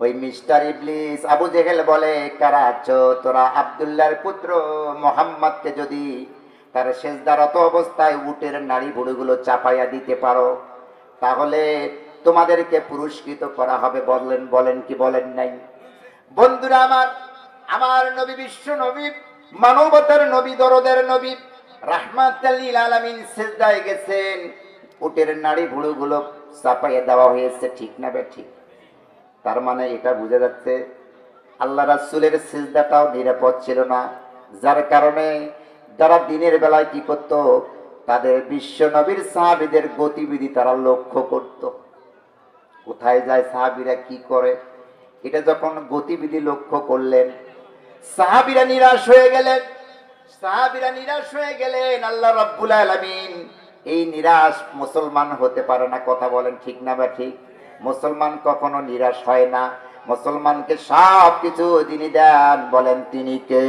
ওই মিস্টার ইবলিস আবু জেহেল বলে, কারা আছো? তোরা আবদুল্লার পুত্র। মোহাম্মদকে যদি তার শেষদারত অবস্থায় উটের নাড়ি বুড়িগুলো চাপাইয়া দিতে পারো, তাহলে তোমাদেরকে পুরস্কৃত করা হবে। বললেন, বলেন কি বলেন নাই। বন্ধুরা আমার আমার নবী বিশ্ব নবী, মানবতার নবী, দরদের নবী রাহমাতাল্লিল আলামিন সেজদায় গেছেন, উটের নাড়ি ভুড়ুগুলো চাপাইয়ে দেওয়া হয়েছে। ঠিক না বে, ঠিক। তার মানে এটা বোঝা যাচ্ছে, আল্লাহ রাসূলের সিজদাটাও নিরাপদ ছিল না, যার কারণে যারা দিনের বেলায় কি করত, তাদের বিশ্ব নবীর সাহাবিদের গতিবিধি তারা লক্ষ্য করত। কোথায় যায় সাহাবিরা কি করে? এটা যখন গতিবিধি লক্ষ্য করলেন, সাহাবিরা নিরাশ হয়ে গেলেন। সাহাবিরা নিরাশ হয়ে গেলেন, আল্লাহ রাব্বুল আলামিন, এই নিরাশ মুসলমান হতে পারে না, কথা বলেন ঠিক না বা ঠিক? মুসলমান কখনো নিরাশ হয় না। মুসলমানকে সব কিছু তিনি দেন বলেন তিনি কে?